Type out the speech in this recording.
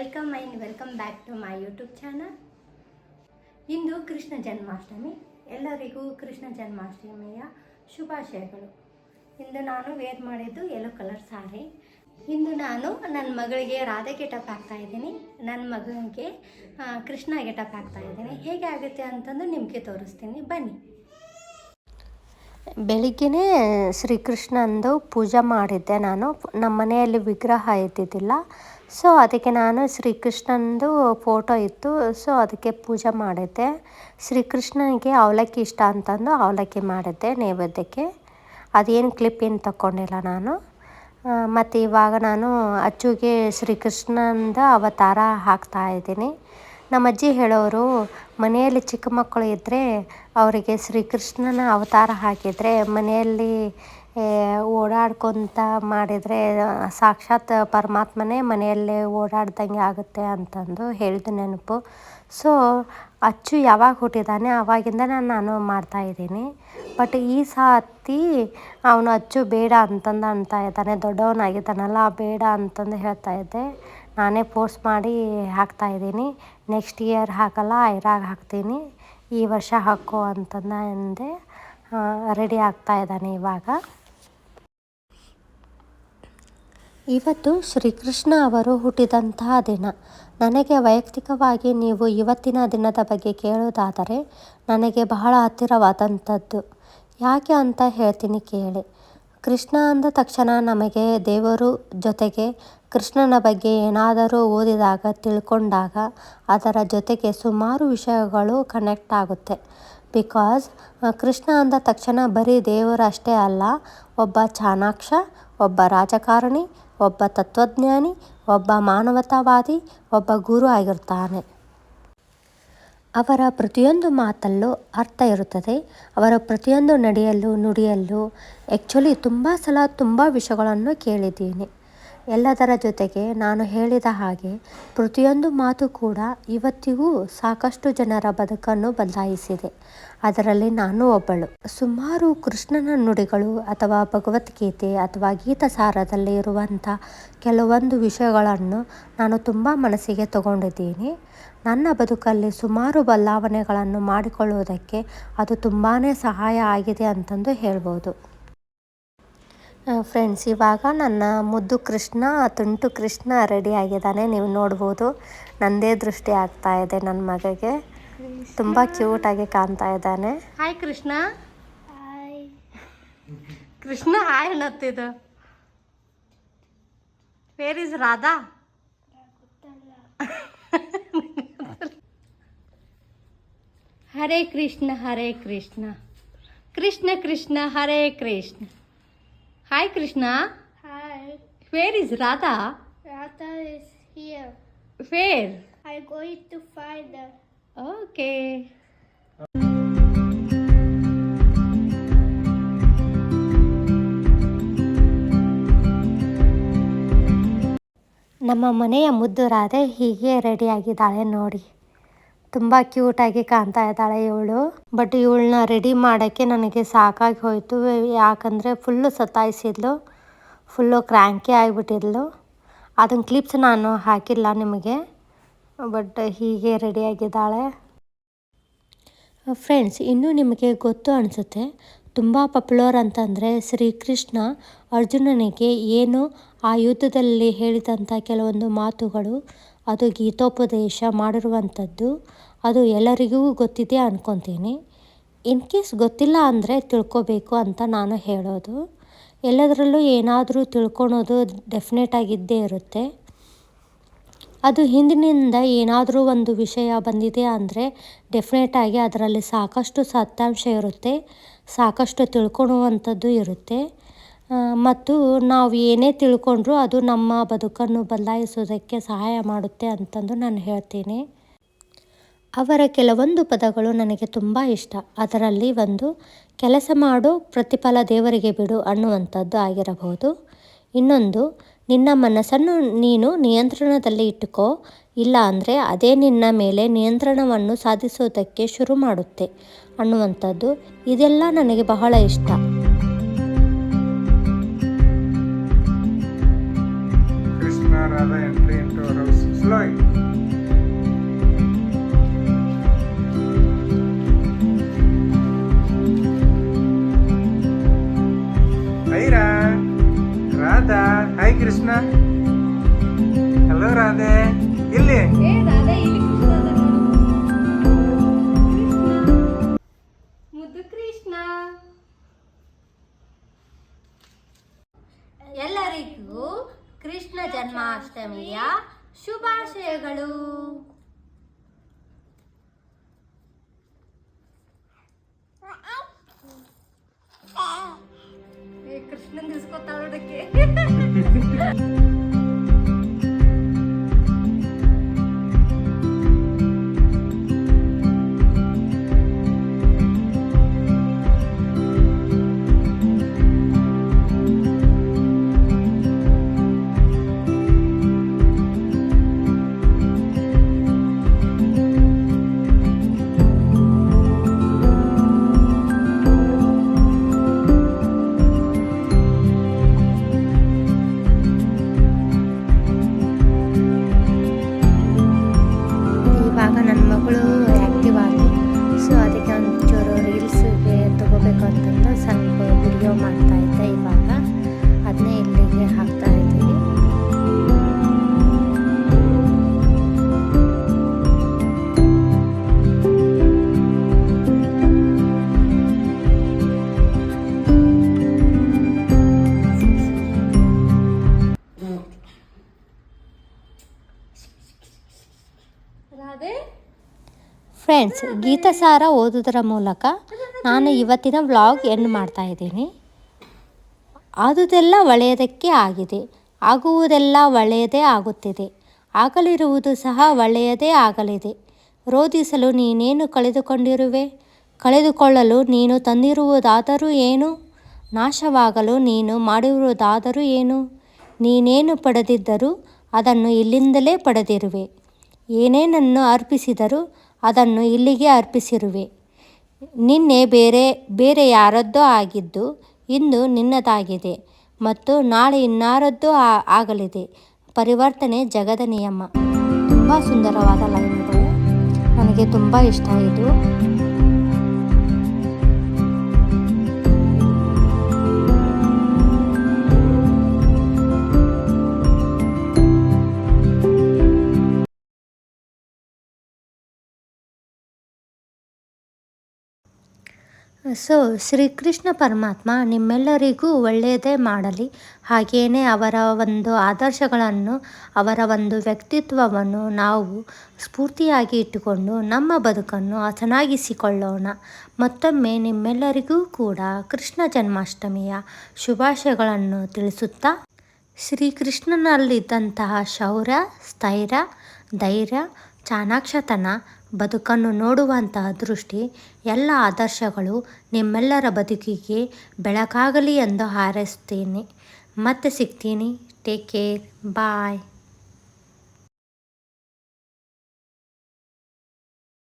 Welcome and welcome back to my YouTube channel ಇಂದು ಕೃಷ್ಣ ಜನ್ಮಾಷ್ಟಮಿ. ಎಲ್ಲರಿಗೂ ಕೃಷ್ಣ ಜನ್ಮಾಷ್ಟಮಿಯ ಶುಭಾಶಯಗಳು. ಇಂದು ನಾನು ವೇರ್ ಮಾಡಿದ್ದು ಯೆಲ್ಲೋ ಕಲರ್ ಸಾರಿ ಇಂದು ನಾನು ನನ್ನ ಮಗಳಿಗೆ ರಾಧೆ ಗೆಟಪ್ ಹಾಕ್ತಾ ಇದ್ದೀನಿ. ನನ್ನ ಮಗನಿಗೆ ಕೃಷ್ಣ ಗೆಟಪ್ ಹಾಕ್ತಾ ಇದ್ದೀನಿ. ಹೇಗೆ ಆಗುತ್ತೆ ಅಂತಂದು ನಿಮಗೆ ತೋರಿಸ್ತೀನಿ. ಬನ್ನಿ. ಬೆಳಿಗ್ಗೆನೇ ಶ್ರೀಕೃಷ್ಣಂದು ಪೂಜೆ ಮಾಡಿದ್ದೆ ನಾನು. ನಮ್ಮ ಮನೆಯಲ್ಲಿ ವಿಗ್ರಹ ಇದ್ದಿದ್ದಿಲ್ಲ. ಸೊ ಅದಕ್ಕೆ ನಾನು ಶ್ರೀಕೃಷ್ಣಂದು ಫೋಟೋ ಇತ್ತು. ಸೊ ಅದಕ್ಕೆ ಪೂಜೆ ಮಾಡಿದ್ದೆ. ಶ್ರೀಕೃಷ್ಣನಿಗೆ ಅವಲಕ್ಕಿ ಇಷ್ಟ ಅಂತಂದು ಅವಲಕ್ಕಿ ಮಾಡಿದ್ದೆ ನೈವೇದ್ಯಕ್ಕೆ. ಅದೇನು ಕ್ಲಿಪ್ ಏನು ತಗೊಂಡಿಲ್ಲ ನಾನು. ಮತ್ತು ಇವಾಗ ನಾನು ಅಚ್ಚುಗೆ ಶ್ರೀಕೃಷ್ಣಂದು ಅವತಾರ ಹಾಕ್ತಾ ಇದ್ದೀನಿ. ನಮ್ಮ ಅಜ್ಜಿ ಹೇಳೋರು, ಮನೆಯಲ್ಲಿ ಚಿಕ್ಕ ಮಕ್ಕಳು ಇದ್ದರೆ ಅವರಿಗೆ ಶ್ರೀಕೃಷ್ಣನ ಅವತಾರ ಹಾಕಿದರೆ, ಮನೆಯಲ್ಲಿ ಓಡಾಡ್ಕೊತ ಮಾಡಿದರೆ, ಸಾಕ್ಷಾತ್ ಪರಮಾತ್ಮನೇ ಮನೆಯಲ್ಲೇ ಓಡಾಡ್ದಂಗೆ ಆಗುತ್ತೆ ಅಂತಂದು ಹೇಳಿದ ನೆನಪು. ಸೊ ಅಚ್ಚು ಯಾವಾಗ ಹುಟ್ಟಿದಾನೆ ಆವಾಗಿಂದ ನಾನು ಮಾಡ್ತಾಯಿದ್ದೀನಿ ಬಟ್ ಈ ಸಾತಿ ಅವನು ಅಚ್ಚು ಬೇಡ ಅಂತಂದು ಅಂತ ಇದ್ದಾನೆ, ದೊಡ್ಡವನಾಗಿದ್ದಾನಲ್ಲ ಬೇಡ ಅಂತಂದು ಹೇಳ್ತಾ ಇದ್ದೆ. ನಾನೇ ಫೋರ್ಸ್ ಮಾಡಿ ಹಾಕ್ತಾ ಇದ್ದೀನಿ. ನೆಕ್ಸ್ಟ್ ಇಯರ್ ಹಾಕಲ್ಲ, ಐರಾಗ ಹಾಕ್ತೀನಿ. ಈ ವರ್ಷ ಹಾಕೋ ಅಂತಂದು ಅಂದೆ. ರೆಡಿ ಆಗ್ತಾ ಇದ್ದಾನೆ ಇವಾಗ. ಇವತ್ತು ಶ್ರೀಕೃಷ್ಣ ಅವರು ಹುಟ್ಟಿದಂತಹ ದಿನ. ನನಗೆ ವೈಯಕ್ತಿಕವಾಗಿ ನೀವು ಇವತ್ತಿನ ದಿನದ ಬಗ್ಗೆ ಕೇಳೋದಾದರೆ ನನಗೆ ಬಹಳ ಹತ್ತಿರವಾದಂಥದ್ದು. ಯಾಕೆ ಅಂತ ಹೇಳ್ತೀನಿ ಕೇಳಿ. ಕೃಷ್ಣ ಅಂದ ತಕ್ಷಣ ನಮಗೆ ದೇವರು ಜೊತೆಗೆ ಕೃಷ್ಣನ ಬಗ್ಗೆ ಏನಾದರೂ ಓದಿದಾಗ, ತಿಳ್ಕೊಂಡಾಗ ಅದರ ಜೊತೆಗೆ ಸುಮಾರು ವಿಷಯಗಳು ಕನೆಕ್ಟ್ ಆಗುತ್ತೆ. ಬಿಕಾಸ್ ಕೃಷ್ಣ ಅಂದ ತಕ್ಷಣ ಬರೀ ದೇವರು ಅಷ್ಟೇ ಅಲ್ಲ, ಒಬ್ಬ ಚಾಣಾಕ್ಷ, ಒಬ್ಬ ರಾಜಕಾರಣಿ ಒಬ್ಬ ತತ್ವಜ್ಞಾನಿ, ಒಬ್ಬ ಮಾನವತಾವಾದಿ, ಒಬ್ಬ ಗುರು ಆಗಿರ್ತಾನೆ ಅವರ ಪ್ರತಿಯೊಂದು ಮಾತಲ್ಲೂ ಅರ್ಥ ಇರುತ್ತದೆ. ಅವರ ಪ್ರತಿಯೊಂದು ನಡೆಯಲ್ಲೂ ನುಡಿಯಲ್ಲೂ ಆ್ಯಕ್ಚುಲಿ ತುಂಬ ಸಲ ತುಂಬ ವಿಷಯಗಳನ್ನು ಕೇಳಿದ್ದೀನಿ. ಎಲ್ಲದರ ಜೊತೆಗೆ ನಾನು ಹೇಳಿದ ಹಾಗೆ ಪ್ರತಿಯೊಂದು ಮಾತು ಕೂಡ ಇವತ್ತಿಗೂ ಸಾಕಷ್ಟು ಜನರ ಬದುಕನ್ನು ಬದಲಾಯಿಸಿದೆ. ಅದರಲ್ಲಿ ನಾನು ಒಬ್ಬಳು. ಸುಮಾರು ಕೃಷ್ಣನ ನುಡಿಗಳು ಅಥವಾ ಭಗವದ್ಗೀತೆ ಅಥವಾ ಗೀತಸಾರದಲ್ಲಿ ಇರುವಂಥ ಕೆಲವೊಂದು ವಿಷಯಗಳನ್ನು ನಾನು ತುಂಬ ಮನಸ್ಸಿಗೆ ತಗೊಂಡಿದ್ದೀನಿ. ನನ್ನ ಬದುಕಲ್ಲಿ ಸುಮಾರು ಬದಲಾವಣೆಗಳನ್ನು ಮಾಡಿಕೊಳ್ಳುವುದಕ್ಕೆ ಅದು ತುಂಬಾ ಸಹಾಯ ಆಗಿದೆ ಅಂತಂದು ಹೇಳ್ಬೋದು. ಫ್ರೆಂಡ್ಸ್ ಇವಾಗ ನನ್ನ ಮುದ್ದು ಕೃಷ್ಣ ತುಂಟು ಕೃಷ್ಣ ರೆಡಿ ಆಗಿದ್ದಾನೆ. ನೀವು ನೋಡ್ಬೋದು ನಂದೇ ದೃಷ್ಟಿ ಆಗ್ತಾ ಇದೆ ನನ್ನ ಮಗಗೆ. ತುಂಬ ಕ್ಯೂಟಾಗಿ ಕಾಣ್ತಾ ಇದ್ದಾನೆ. Hi Krishna. Krishna hi ಅನ್ನತ್ತಿದ್ದು where is Radha Hare Krishna Hare Krishna Krishna Krishna Hare Krishna hi Krishna Hi, Where is Radha? Radha is here. Where? I'm going to find her. Okay. ನಮ್ಮ ಮನೆಯ ಮುದ್ದು ರಾಧೆ ಹೀಗೆ ರೆಡಿಯಾಗಿದ್ದಾಳೆ ನೋಡಿ ತುಂಬ ಕ್ಯೂಟಾಗಿ ಕಾಣ್ತಾ ಇದ್ದಾಳೆ ಇವಳು. ಬಟ್ ಇವಳನ್ನ ರೆಡಿ ಮಾಡೋಕ್ಕೆ ನನಗೆ ಸಾಕಾಗಿ ಹೋಯಿತು. ಯಾಕಂದರೆ ಫುಲ್ಲು ಸತಾಯಿಸಿದ್ಲು. ಫುಲ್ಲು ಕ್ರ್ಯಾಂಕಿ ಆಗಿಬಿಟ್ಟಿದ್ಲು. ಅದನ್ನ ಕ್ಲಿಪ್ಸ್ ನಾನು ಹಾಕಿಲ್ಲ ನಿಮಗೆ. ಬಟ್ ಹೀಗೆ ರೆಡಿಯಾಗಿದ್ದಾಳೆ ಫ್ರೆಂಡ್ಸ್ ಇನ್ನೂ ನಿಮಗೆ ಗೊತ್ತು ಅನಿಸುತ್ತೆ. ತುಂಬ ಪಾಪ್ಯುಲರ್ ಅಂತಂದರೆ ಶ್ರೀಕೃಷ್ಣ ಅರ್ಜುನನಿಗೆ ಏನು ಆ ಯುದ್ಧದಲ್ಲಿ ಹೇಳಿದಂಥ ಕೆಲವೊಂದು ಮಾತುಗಳು, ಅದು ಗೀತೋಪದೇಶ ಮಾಡಿರುವಂಥದ್ದು ಅದು ಎಲ್ಲರಿಗೂ ಗೊತ್ತಿದೆ ಅಂದ್ಕೊತೀನಿ ಇನ್ ಕೇಸ್ ಗೊತ್ತಿಲ್ಲ ಅಂದರೆ ತಿಳ್ಕೊಬೇಕು ಅಂತ ನಾನು ಹೇಳೋದು. ಎಲ್ಲದರಲ್ಲೂ ಏನಾದರೂ ತಿಳ್ಕೊಳೋದು ಡೆಫಿನೆಟ್ ಆಗಿದ್ದೇ ಇರುತ್ತೆ. ಅದು ಹಿಂದಿನಿಂದ ಏನಾದರೂ ಒಂದು ವಿಷಯ ಬಂದಿದೆ ಅಂದರೆ ಡೆಫಿನೆಟಾಗಿ ಅದರಲ್ಲಿ ಸಾಕಷ್ಟು ಸತ್ಯಾಂಶ ಇರುತ್ತೆ. ಸಾಕಷ್ಟು ತಿಳ್ಕೊಳ್ಳುವಂಥದ್ದು ಇರುತ್ತೆ. ಮತ್ತು ನಾವು ಏನೇ ತಿಳ್ಕೊಂಡ್ರೂ ಅದು ನಮ್ಮ ಬದುಕನ್ನು ಬದಲಾಯಿಸೋದಕ್ಕೆ ಸಹಾಯ ಮಾಡುತ್ತೆ ಅಂತಂದು ನಾನು ಹೇಳ್ತೀನಿ. ಅವರ ಕೆಲವೊಂದು ಪದಗಳು ನನಗೆ ತುಂಬ ಇಷ್ಟ. ಅದರಲ್ಲಿ ಒಂದು, ಕೆಲಸ ಮಾಡು, ಪ್ರತಿಫಲ ದೇವರಿಗೆ ಬಿಡು ಅನ್ನುವಂಥದ್ದು ಆಗಿರಬಹುದು. ಇನ್ನೊಂದು, ನಿನ್ನ ಮನಸ್ಸನ್ನು ನೀನು ನಿಯಂತ್ರಣದಲ್ಲಿ ಇಟ್ಟುಕೋ ಇಲ್ಲ ಅಂದರೆ ಅದೇ ನಿನ್ನ ಮೇಲೆ ನಿಯಂತ್ರಣವನ್ನು ಸಾಧಿಸೋದಕ್ಕೆ ಶುರು ಮಾಡುತ್ತೆ ಅನ್ನುವಂಥದ್ದು. ಇದೆಲ್ಲ ನನಗೆ ಬಹಳ ಇಷ್ಟ. ಜನ್ಮಾಷ್ಟಮಿಯ ಶುಭಾಶಯಗಳು. ಕೃಷ್ಣನ್ ತಿಳ್ಸ್ಕೊತಾಳೋದಕ್ಕೆ ವಿಡಿಯೋ ಮಾಡ್ತಾ ಇದ್ದೆ. ಇವಾಗ ಅದನ್ನೇ ಇಲ್ಲಿಗೆ ಹಾಕ್ತಾ ಇದ್ದೀವಿ ಫ್ರೆಂಡ್ಸ್ ಗೀತಸಾರ ಓದೋದರ ಮೂಲಕ ನಾನು ಇವತ್ತಿನ ವ್ಲಾಗ್ ಎಂಡ್ ಮಾಡ್ತಾ ಇದ್ದೀನಿ. ಆದುದೆಲ್ಲ ಒಳ್ಳೆಯದಕ್ಕೆ ಆಗಿದೆ. ಆಗುವುದೆಲ್ಲ ಒಳ್ಳೆಯದೇ ಆಗುತ್ತಿದೆ. ಆಗಲಿರುವುದು ಸಹ ಒಳ್ಳೆಯದೇ ಆಗಲಿದೆ. ರೋಧಿಸಲು ನೀನೇನು ಕಳೆದುಕೊಂಡಿರುವೆ? ಕಳೆದುಕೊಳ್ಳಲು ನೀನು ತಂದಿರುವುದಾದರೂ ಏನು? ನಾಶವಾಗಲು ನೀನು ಮಾಡಿರುವುದಾದರೂ ಏನು? ನೀನೇನು ಪಡೆದಿದ್ದರೂ ಅದನ್ನು ಇಲ್ಲಿಂದಲೇ ಪಡೆದಿರುವೆ. ಏನೇನನ್ನು ಅರ್ಪಿಸಿದರೂ ಅದನ್ನು ಇಲ್ಲಿಗೆ ಅರ್ಪಿಸಿರುವೆ. ನಿನ್ನೆ ಬೇರೆ ಬೇರೆ ಯಾರದ್ದೋ ಆಗಿದ್ದು ಇಂದು ನಿನ್ನದಾಗಿದೆ ಮತ್ತು ನಾಳೆ ಇನ್ನಾರದ್ದು ಆಗಲಿದೆ. ಪರಿವರ್ತನೆ ಜಗದ ನಿಯಮ. ತುಂಬ ಸುಂದರವಾದ ಲೈನ್ಗಳು ನನಗೆ ತುಂಬ ಇಷ್ಟ ಇದು. ಸೊ ಶ್ರೀಕೃಷ್ಣ ಪರಮಾತ್ಮ ನಿಮ್ಮೆಲ್ಲರಿಗೂ ಒಳ್ಳೆಯದೇ ಮಾಡಲಿ. ಹಾಗೆಯೇ ಅವರ ಒಂದು ಆದರ್ಶಗಳನ್ನು, ಅವರ ಒಂದು ವ್ಯಕ್ತಿತ್ವವನ್ನು ನಾವು ಸ್ಫೂರ್ತಿಯಾಗಿ ಇಟ್ಟುಕೊಂಡು ನಮ್ಮ ಬದುಕನ್ನು ಚೆನ್ನಾಗಿಸಿಕೊಳ್ಳೋಣ ಮತ್ತೊಮ್ಮೆ ನಿಮ್ಮೆಲ್ಲರಿಗೂ ಕೂಡ ಕೃಷ್ಣ ಜನ್ಮಾಷ್ಟಮಿಯ ಶುಭಾಶಯಗಳನ್ನು ತಿಳಿಸುತ್ತಾ, ಶ್ರೀಕೃಷ್ಣನಲ್ಲಿದ್ದಂತಹ ಶೌರ್ಯ, ಸ್ಥೈರ್ಯ, ಧೈರ್ಯ ಚಾಣಾಕ್ಷತನ ಬದುಕನ್ನು ನೋಡುವಂತಹ ದೃಷ್ಟಿ, ಎಲ್ಲ ಆದರ್ಶಗಳು ನಿಮ್ಮೆಲ್ಲರ ಬದುಕಿಗೆ ಬೆಳಕಾಗಲಿ ಎಂದು ಹಾರೈಸುತ್ತೇನೆ. ಮತ್ತೆ ಸಿಗ್ತೀನಿ. Take care bye